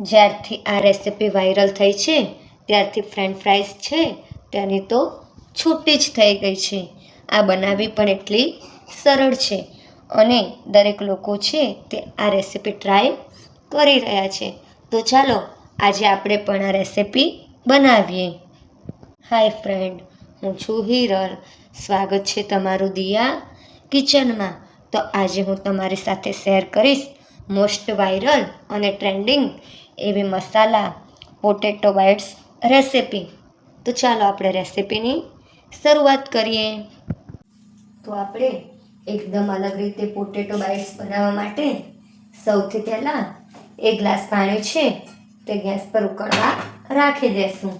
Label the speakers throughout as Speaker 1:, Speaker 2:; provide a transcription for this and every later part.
Speaker 1: જ્યારથી આ recipe viral થઈ છે, ત્યારથી ફ્રેન્ચ ફ્રાઈઝ છે તેની તો છૂટી જ થઈ ગઈ છે. આ બનાવવી પણ એટલી સરળ છે અને દરેક લોકો છે તે આ રેસીપી ટ્રાય કરી રહ્યા છે. તો ચાલો, આજે આપણે પણ આ રેસીપી બનાવીએ. હાય ફ્રેન્ડ હું છું હિરલ. સ્વાગત છે તમારું દિયા કિચનમાં. તો આજે હું તમારી સાથે શેર કરીશ મોસ્ટ વાયરલ અને ટ્રેન્ડિંગ એવી મસાલા પોટેટો બાઇટ્સ રેસિપી તો ચાલો આપણે રેસિપીની શરૂઆત કરીએ. તો આપણે એકદમ અલગ રીતે પોટેટો બાઇટ્સ બનાવવા માટે સૌથી પહેલાં એક ગ્લાસ પાણી છે તે ગેસ પર ઉકળવા રાખી દેશું.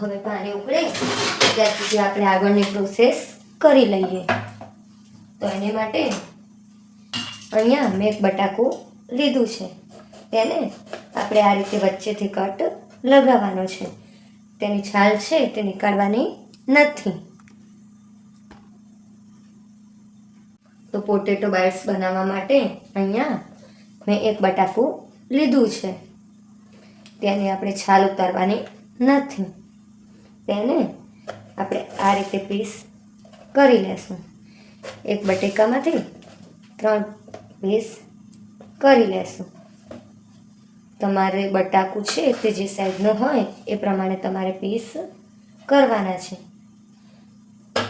Speaker 1: હવે પાણી ઉકળે ત્યાં સુધી આપણે આગળની પ્રોસેસ કરી લઈએ. તો એને માટે અહીંયા મેં એક બટાકું લીધું છે. તેને આપણે આ રીતે વચ્ચેથી કટ લગાવવાનો છે. તેની છાલ છે તે નીકાળવાની નથી. તો પોટેટો બાઇટ્સ બનાવવા માટે અહીંયા મેં એક બટાકું લીધું છે. તેની આપણે છાલ ઉતારવાની નથી. તેને આપણે આ રીતે પીસ કરી લેશું. એક બટેકામાંથી ત્રણ પીસ કરી લેશું. તમારે બટાકું છે તે જે સાઈઝનું હોય, એ પ્રમાણે તમારે પીસ કરવાના છે.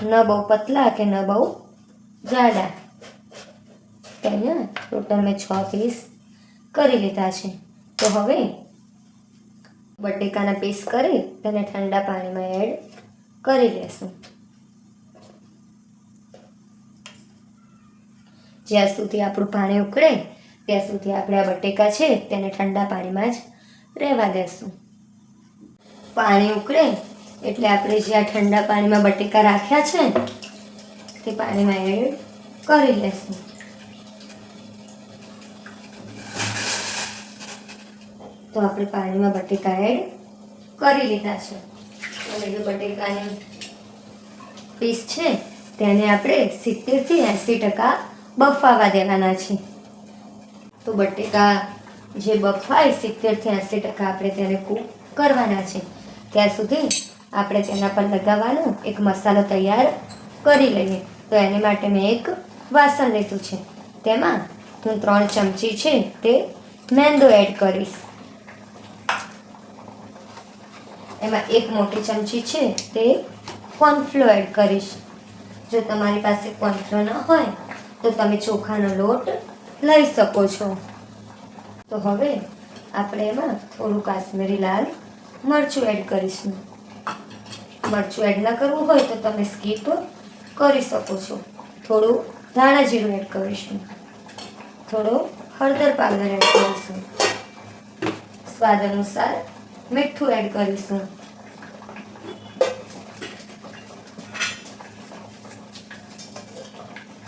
Speaker 1: ન બહુ પતલા કે ન બહુ જાડા. તો અહીંયા ટોટલ મેં છ પીસ કરી લીધા છે. તો હવે બટેકાના પીસ કરી તેને ઠંડા પાણીમાં એડ કરી લેશું. જ્યાં સુધી આપણું પાણી ઉકળે, ત્યાં સુધી આપણે આ બટેકા છે તેને ઠંડા પાણીમાં જ રહેવા દેશું. પાણી ઉકળે એટલે આપણે જે આ ઠંડા પાણીમાં બટેકા રાખ્યા છે, તે પાણીમાં એડ કરી લેશું. તો આપણે પાણીમાં બટેકા એડ કરી લીધા છે. અને જે બટેકાની પીસ છે, તેને આપણે સિત્તેરથી એંસી ટકા બફાવા દેવાના છે. તો બટેકા જે બફાય સિત્તેરથી એંસી ટકા આપણે તેને કૂક કરવાના છે. ત્યાં સુધી આપણે તેના પર લગાવવાનો, એક મસાલો તૈયાર કરી લઈએ. તો એની માટે મેં એક વાસણ લીધું છે. તેમાં હું ત્રણ ચમચી છે તે મેંદો એડ કરીશ. એમાં એક મોટી ચમચી છે તે કોર્નફ્લો એડ કરીશ. જો તમારી પાસે કોર્નફ્લો ન હોય તો તમે ચોખાનો લોટ લઈ શકો છો. તો હવે આપણે એમાં થોડું કાશ્મીરી લાલ મરચું એડ કરીશું. મરચું એડ ન કરવું હોય તો તમે સ્કીપ કરી શકો છો. થોડું ધાણા જીરું એડ કરીશું. થોડો હળદર પાવડર એડ કરીશું. સ્વાદ અનુસાર મીઠું એડ કરીશું.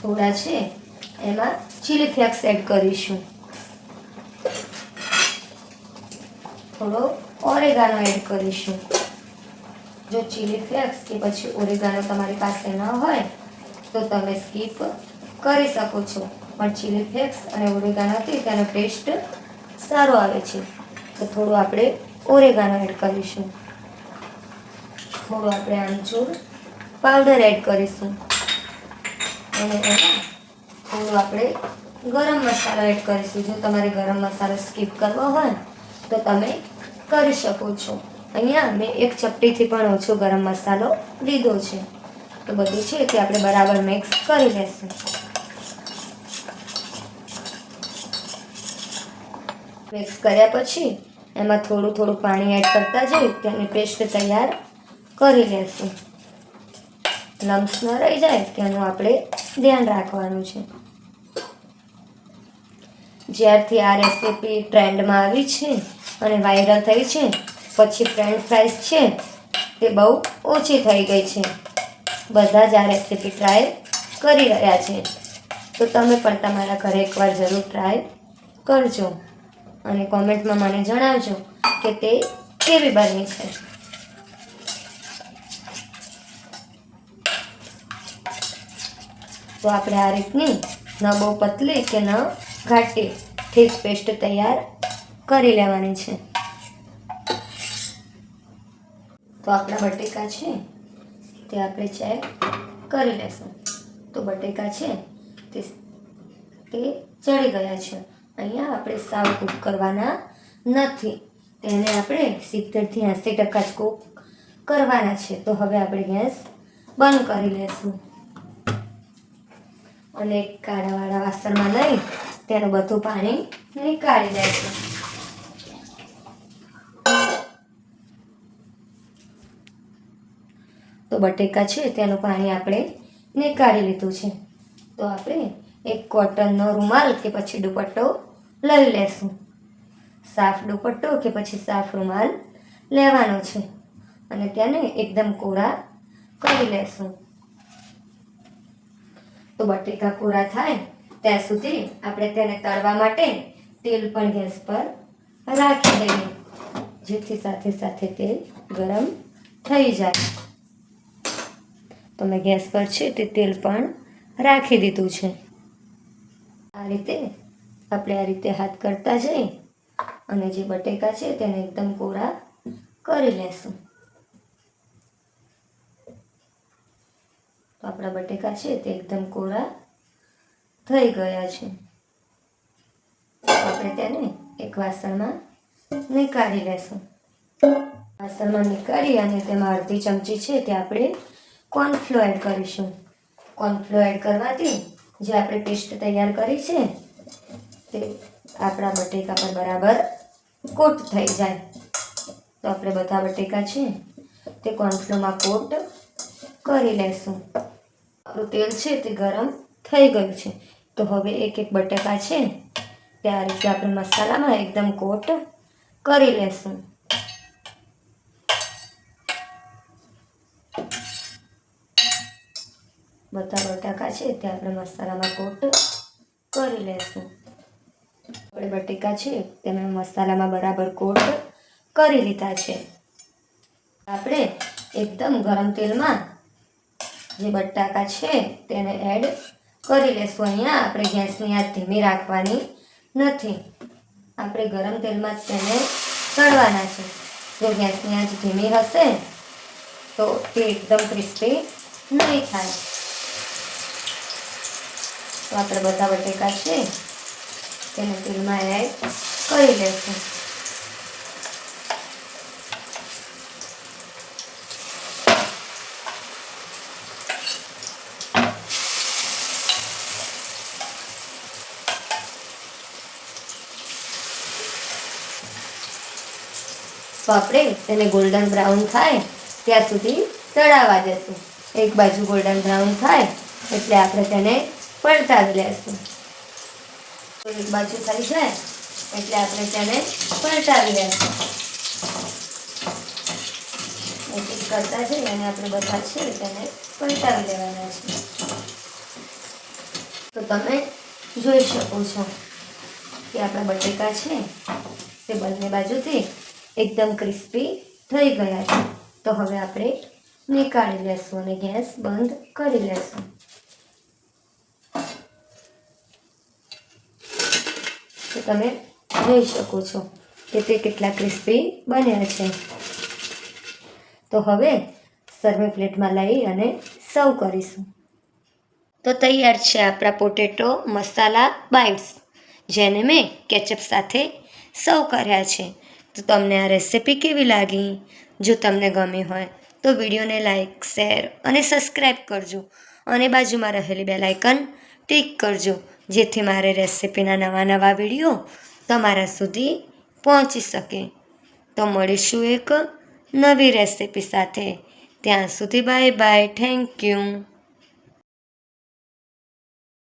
Speaker 1: થોડા છે, એમાં ચીલી ફ્લેક્સ એડ કરીશું. થોડો ઓરેગાનો એડ કરીશું. જો ચીલી ફ્લેક્સ કે પછી ઓરેગાનો તમારી પાસે ન હોય, તો તમે સ્કીપ કરી શકો છો. પણ ચીલી ફ્લેક્સ અને ઓરેગાનોથી તેનો ટેસ્ટ સારો આવે છે. તો થોડું આપણે ઓરેગાનો એડ કરીશું. થોડું આપણે આમચૂર પાવડર એડ કરીશું. અને થોડું આપણે ગરમ મસાલો એડ કરીશું. જો તમારે ગરમ મસાલો સ્કીપ કરવો હોય તો તમે કરી શકો છો. અહીંયા મેં એક ચપટીથી પણ ઓછો ગરમ મસાલો લીધો છે. તો બધું છે તે આપણે બરાબર મિક્સ કરી લેશું. મિક્સ કર્યા પછી એમાં થોડું થોડું પાણી એડ કરતા જઈ, તેની પેસ્ટ તૈયાર કરી લેશું. લમ્સ ન રહી જાય તેનું આપણે ધ્યાન રાખવાનું છે. જ્યારથી આ રેસીપી ટ્રેન્ડમાં આવી છે અને વાયરલ થઈ છે, પછી ફ્રેન્ચ ફ્રાઈસ છે, તે બહુ ઓછી થઈ ગઈ છે. બધા જ આ રેસીપી ટ્રાય કરી રહ્યા છે. તો તમે પણ તમારા ઘરે એકવાર જરૂર ટ્રાય કરજો અને કોમેન્ટમાં મને જણાવજો કે તે કેવી બની છે. તો આપણે આ રીતની ન બહુ પતલી કે ન ઘાટી ઠીક પેસ્ટ તૈયાર કરી લેવાની છે. તો આપણા બટેકા છે તે આપણે ચેક કરી લેશું. તો બટેકા છે તે તે ચડી ગયા છે. અહીંયા આપણે સાવ કૂક કરવાના નથી. તેને આપણે સિત્તેરથી એંસી ટકા જ કૂક કરવાના છે. તો હવે આપણે ગેસ બંધ કરી લેશું. અને કાળાવાળા વાસણમાં લઈ તેનું બધું પાણી નીકાળી દઈશું. તો બટેકા છે તેનું પાણી આપણે નીકાળી લીધું છે. તો આપણે એક કોટનનો રૂમાલ કે પછી દુપટ્ટો લઈ લેશું. સાફ દુપટ્ટો કે પછી સાફ રૂમાલ લેવાનો છે. અને તેને એકદમ કોરા કરી લેશું. તો બટેકા કોરા થાય, ત્યાં સુધી આપણે તેને તળવા માટે તેલ પણ ગેસ પર રાખી દઈએ, જેથી સાથે સાથે તેલ ગરમ થઈ જાય. તો મેં ગેસ પર છે તે તેલ પણ રાખી દીધું છે. આ રીતે આપણે આ રીતે હાથ કરતા જઈ અને જે બટેકા છે તેને એકદમ કોરા કરી લેશું. આપણા બટેકા છે તે એકદમ કોરા થઈ ગયા છે. આપણે તેને એક વાસણમાં નીકાળી લેશું. વાસણમાં નીકાળી અને તેમાં અડધી ચમચી છે તે આપણે કોર્નફ્લો એડ કરીશું. કોર્નફ્લો એડ કરવાથી જે આપણે પેસ્ટ તૈયાર કરી છે તે આપણા બટેકા પર બરાબર કોટ થઈ જાય. તો આપણે બધા બટેકા છે તે કોર્નફ્લોમાં કોટ કરી લેશું. આપણું તેલ છે તે ગરમ થઈ ગયું છે. તો હવે એક એક બટાકા છે તે આ રીતે આપણે મસાલામાં એકદમ કોટ કરી લેશું. બધા બટાકા છે તે આપણે મસાલામાં કોટ કરી લેશું. આપણે બટેકા છે તેને મસાલામાં બરાબર કોટ કરી લીધા છે. આપણે એકદમ ગરમ તેલમાં જે બટાકા છે તેને એડ કરી લેશું. અહીંયા આપણે ગેસની આંચ ધીમી રાખવાની નથી. આપણે ગરમ તેલમાં જ તેને તળવાના છે. જો ગેસની આંચ ધીમી હશે, તો તે એકદમ ક્રિસ્પી નહીં થાય. તો આપણે બધા બટેકા છે તેને તેલમાં એડ કરી લેશું. તો આપણે તેને ગોલ્ડન બ્રાઉન થાય, ત્યાં સુધી તળાવવા દેશું. એક બાજુ ગોલ્ડન બ્રાઉન થાય, એટલે આપણે તેને પલટાવી લેશું. એક બાજુ થઈ જાય, એટલે આપણે તેને પલટાવી લેશું. એક કરતા જઈએ અને આપણે બધા છે તેને પલટાવી લેવાના છે. તો તમે જોઈ શકો છો કે આપણા બટેકા છે તે બંને બાજુથી એકદમ ક્રિસ્પી થઈ ગયા છે. તો હવે આપણે નીકાળી લેશું અને ગેસ બંધ કરી લેશું. તો તમે જોઈ શકો છો કે તે કેટલા ક્રિસ્પી બન્યા છે. તો હવે સર્વિંગ પ્લેટમાં લઈ અને સર્વ કરીશું. તો તૈયાર છે આપણા પોટેટો મસાલા બાઇટ્સ જેને મેં કેચઅપ સાથે સર્વ કર્યા છે. તો તમને આ રેસિપી કેવી લાગી? જો તમને ગમી હોય, તો વિડીયોને લાઇક શેર અને સબસ્ક્રાઈબ કરજો. અને બાજુમાં રહેલી બેલ આઇકન ટિક કરજો, જેથી મારે રેસિપીના નવા નવા વીડિયો તમારા સુધી પહોંચી શકે. તો મળીશું એક નવી રેસિપી સાથે. ત્યાં સુધી બાય બાય થેન્ક યુ